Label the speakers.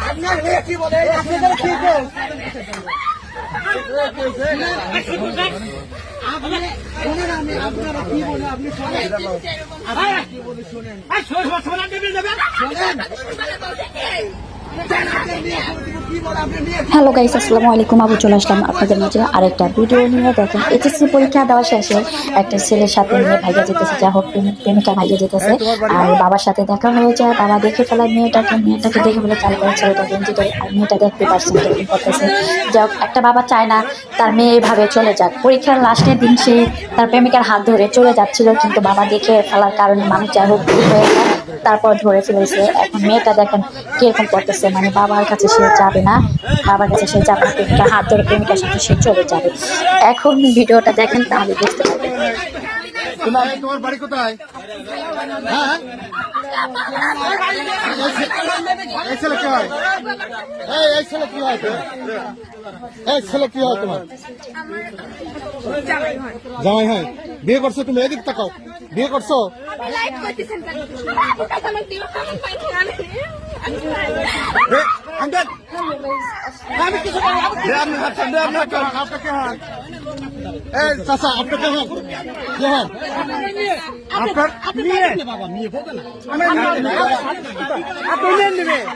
Speaker 1: আপনার কি বলে আপনাদের কি শোনেন আপনারা কি বলে আপনি শোনেন আপনারা কি বলে শোনেন শোনেন আপনার
Speaker 2: হ্যালো গাইস আসসালামু আলাইকুম। আবু চলে আসলাম আপনাদের মাঝে আরেকটা ভিডিও নিয়ে। দেখেন এইচএসসি পরীক্ষা দেওয়া শেষে একটা ছেলের সাথে মেয়ে ভাইয়া যেতেছে। যা হোক প্রেমিকা ভাইয়া যেতেছে। আর বাবার সাথে দেখা হয়ে যায়। বাবা দেখে ফেলায় মেয়েটাকে। মেয়েটাকে দেখে বলে, চাল করে ছেলেটা গেঞ্জি ধরে আর মেয়েটা দেখতে কেমন করতেছে। যা হোক, একটা বাবা চায় না, তার মেয়ে এভাবে চলে যাক। পরীক্ষার লাস্টের দিন সে তার প্রেমিকার হাত ধরে চলে যাচ্ছিল। কিন্তু বাবা দেখে ফেলার কারণে মানুষ যাই হোক হয়ে যায়। তারপর ধরে ফেলেছে এখন মেয়েটা দেখেন কীরকম করতেছে মানে বাবার কাছে সে যাবে না, বাবার কাছে সে যাবে না, প্রেমিকা, হাত ধরে প্রেমিকার সাথে সে চলে যাবে। এখন ভিডিওটা দেখেন তাহলে বুঝতে পারবেন।
Speaker 3: তোমার হ্যাঁ। ছেলে কি হয় বিয়ে করছ তুমি এদিক তাকাও বিয়ে করছ?
Speaker 4: লাইক করতেছেন কেন? কথা আমার দিও, আমার পায়ে ধরে আমি-
Speaker 3: এ, আঙ্কেল। আমি কিছু আপনি হাঁটছেন আপনি হাঁটছেন আপনার কে হন এই চাচা আপনার কে হন কে হন আপনার মেয়ে। বাবা মেয়ে বলবে না।